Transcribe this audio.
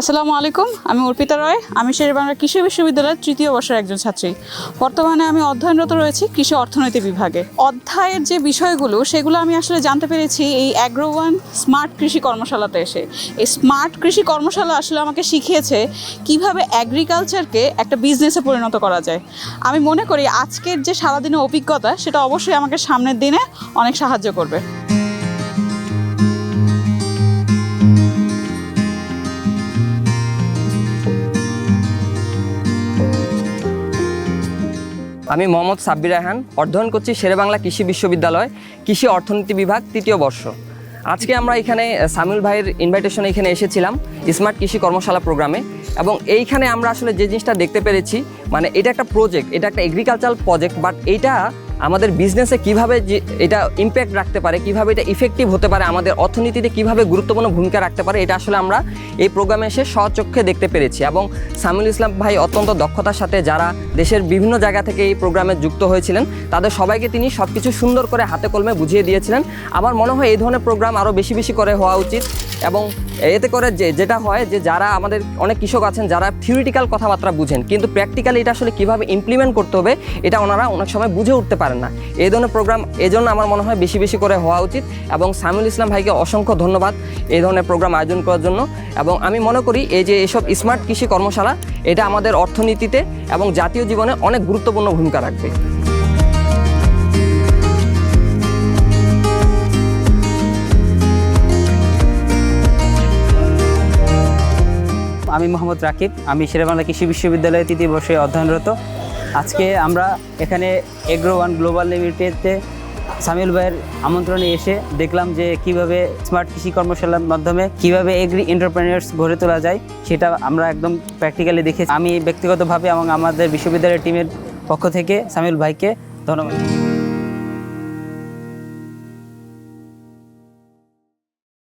আসসালামু আলাইকুম, আমি অর্পিতা রয়। আমি শেরবাংলা কৃষি বিশ্ববিদ্যালয়ের তৃতীয় বর্ষের একজন ছাত্রী। বর্তমানে আমি অধ্যয়নরত রয়েছি কৃষি অর্থনীতি বিভাগে। অধ্যায়ের যে বিষয়গুলো, সেগুলো আমি আসলে জানতে পেরেছি এই অ্যাগ্রো ওয়ান স্মার্ট কৃষি কর্মশালাতে এসে। এই স্মার্ট কৃষি কর্মশালা আসলে আমাকে শিখিয়েছে কীভাবে অ্যাগ্রিকালচারকে একটা বিজনেসে পরিণত করা যায়। আমি মনে করি আজকের যে সারাদিনের অভিজ্ঞতা, সেটা অবশ্যই আমাকে সামনের দিনে অনেক সাহায্য করবে। আমি মোহাম্মদ সাব্বির রায়হান, অধ্যয়ন করছি শেরেবাংলা কৃষি বিশ্ববিদ্যালয়, কৃষি অর্থনীতি বিভাগ, তৃতীয় বর্ষ। আজকে আমরা এখানে সামিউল ভাইয়ের ইনভাইটেশনে এখানে এসেছিলাম স্মার্ট কৃষি কর্মশালা প্রোগ্রামে এবং এইখানে আমরা আসলে যে জিনিসটা দেখতে পেরেছি মানে এটা একটা প্রজেক্ট এটা একটা এগ্রিকালচারাল প্রজেক্ট বাট এইটা আমাদের বিজনেসে কীভাবে এটা ইম্প্যাক্ট রাখতে পারে, কীভাবে এটা ইফেক্টিভ হতে পারে, আমাদের অর্থনীতিতে কীভাবে গুরুত্বপূর্ণ ভূমিকা রাখতে পারে, এটা আসলে আমরা এই প্রোগ্রামে এসে স্বচক্ষে দেখতে পেরেছি। এবং সামিউল ইসলাম ভাই অত্যন্ত দক্ষতার সাথে যারা দেশের বিভিন্ন জায়গা থেকে এই প্রোগ্রামে যুক্ত হয়েছিলেন, তাদের সবাইকে তিনি সব কিছু সুন্দর করে হাতে কলমে বুঝিয়ে দিয়েছিলেন। আমার মনে হয় এই ধরনের প্রোগ্রাম আরও বেশি বেশি করে হওয়া উচিত। এবং এতে করে যে, যেটা হয় যে, যারা আমাদের অনেক কৃষক আছেন, যারা থিওরিটিক্যাল কথাবার্তা বুঝেন, কিন্তু প্র্যাকটিক্যালি এটা আসলে কীভাবে ইমপ্লিমেন্ট করতে হবে, এটা ওনারা অনেক সময় বুঝে উঠতে পারেন না। এই ধরনের প্রোগ্রাম এই জন্য আমার মনে হয় বেশি বেশি করে হওয়া উচিত। এবং সামিউল ইসলাম ভাইকে অসংখ্য ধন্যবাদ এই ধরনের প্রোগ্রাম আয়োজন করার জন্য। এবং আমি মনে করি এই যে, এসব স্মার্ট কৃষি কর্মশালা, এটা আমাদের অর্থনীতিতে এবং জাতীয় জীবনে অনেক গুরুত্বপূর্ণ ভূমিকা রাখবে। আমি মোহাম্মদ রাকিব, আমি শেরেবাংলা কৃষি বিশ্ববিদ্যালয়ে তৃতীয় বর্ষে অধ্যয়নরত। আজকে আমরা এখানে এগ্রো ওয়ান গ্লোবাল লিমিটেডে সামিউল ভাইয়ের আমন্ত্রণে এসে দেখলাম যে কীভাবে স্মার্ট কৃষি কর্মশালার মাধ্যমে কীভাবে এগ্রি এন্টারপ্রেনার্স গড়ে তোলা যায়, সেটা আমরা একদম প্র্যাকটিক্যালি দেখে আমি ব্যক্তিগতভাবে এবং আমাদের বিশ্ববিদ্যালয়ের টিমের পক্ষ থেকে সামিউল ভাইকে ধন্যবাদ।